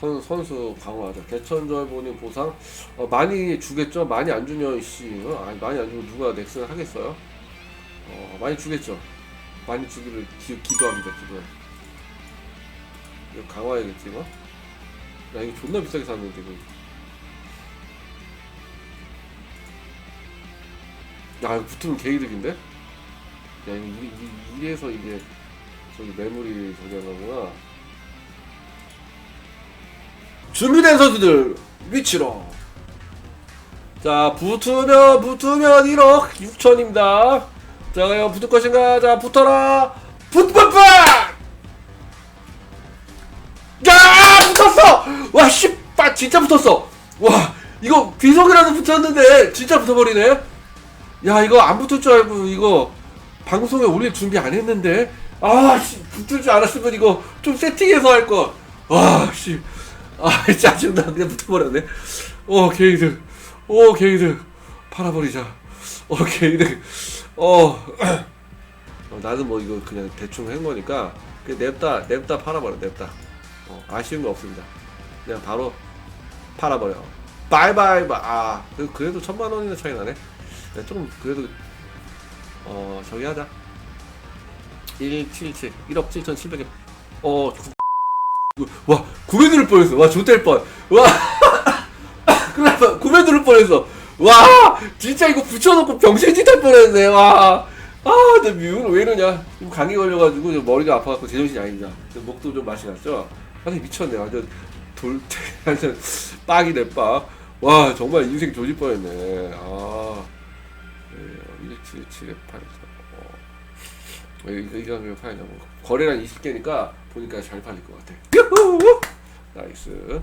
선, 선수 강화하자. 개천절 본인 보상 어, 많이 주겠죠. 많이 안 주면 씨, 어? 아니 많이 안 주면 누가 넥슨 하겠어요? 어, 많이 주겠죠. 많이 주기를 기, 기도합니다. 기도. 이거 강화해야겠지 이거. 야 이거 존나 비싸게 샀는데 이거. 야 이거 붙으면 개이득인데? 야 이거 이래서 이게 저기 매물이 저기 하는구나. 준비된 선수들 위치로. 자 붙으면 붙으면 1억 6천입니다. 자 과연 붙을 것인가? 자 붙어라. 붙붙붙 야 붙었어! 와 씨빠 진짜 붙었어. 와 이거 귀속이라도 붙었는데 진짜 붙어버리네. 야 이거 안 붙을 줄 알고 이거 방송에 올릴 준비 안 했는데. 아 씨, 붙을 줄 알았으면 이거 좀 세팅해서 할거와씨 아 짜증나 그냥 붙어버렸네. 어 게이드 오 게이드 팔아버리자. 어 게이드 어, 어, 나는 뭐 이거 그냥 대충 한 거니까 그냥 냅다 냅다 팔아버려 냅다. 어, 아쉬운 거 없습니다. 그냥 바로 팔아버려. 바이바이 바. 아 그래도- 그래도 천만 원이나 차이 나네. 네, 좀 그래도 어 저기 하자. 177 1억 7,700에. 어 와 구매 누를 뻔했어. 와 좋될 뻔와. 큰일 구매 누를 뻔했어. 와 진짜 이거 붙여놓고 병신짓 할 뻔했네. 와아 근데 미운 왜 이러냐? 감기 걸려가지고 머리가 아파갖고 제정신이 아니다. 목도 좀 맛이 났죠? 완전 미쳤네. 완전 돌 완전 빡이네 빡와 정말 인생 조질 뻔했네. 아. 1, 7, 7, 8, 4 여기가면 팔려고 거래량 20개니까 보니까 잘 팔릴 것 같아. 유후! 나이스.